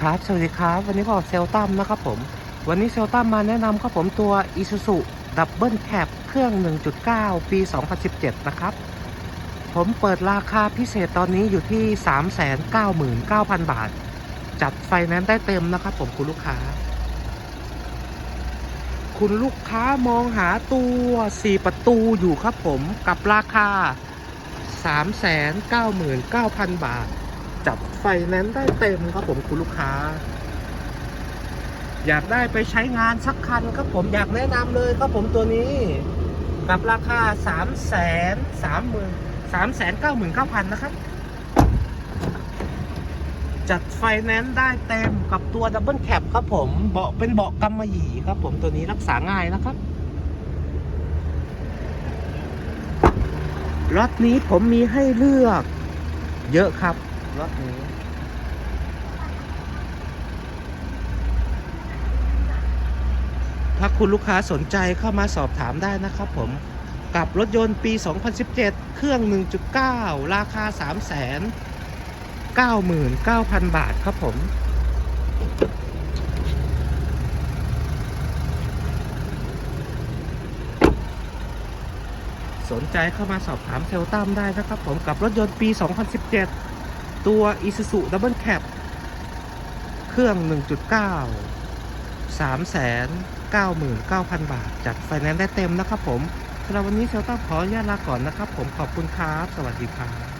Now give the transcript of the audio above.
ครับสวัสดีครับ วันนี้ก็เซลตัมนะครับผม วันนี้เซลตัมมาแนะนำครับผมตัว Isuzu Double Cab เครื่อง 1.9 ปี 2017 นะครับ ผมเปิดราคาพิเศษตอนนี้อยู่ที่ 399,000 บาท จัดไฟแนนซ์ได้เต็มนะครับผมคุณลูกค้า คุณลูกค้ามองหาตัว 4 ประตูอยู่ครับผมกับราคา 399,000 บาท จับไฟแนนซ์ได้เต็มครับผมคุณลูกค้า อยากได้ไปใช้งานสักคันครับผมอยากแนะนำเลยครับผมตัวนี้ กับราคา 3 3 3 0 0 0 3 9 9 0 0 0 นะครับ จัดไฟแนนซ์ได้เต็มกับตัวดับเบิลแคปครับผมเบาะเป็นเบาะกำมะหยี่ครับผมตัวนี้รักษาง่ายนะครับรถนี้ผมมีให้เลือกเยอะครับ รถนี้ถ้าคุณลูกค้าสนใจเข้ามาสอบถามได้นะครับผม กับรถยนต์ปี 2017 เครื่อง 1.9 ราคา399,000 บาทครับผมสนใจเข้ามาสอบถามเซลตัมได้นะครับผมกับรถยนต์ปี 2017 ตัว Isuzu Double Cab เครื่อง 1.9 399,000 บาท จัดไฟแนนซ์ได้เต็มนะครับผมสำหรับวันนี้เซลตัมขออนุญาตลาก่อนนะครับผมขอบคุณครับ สวัสดีครับ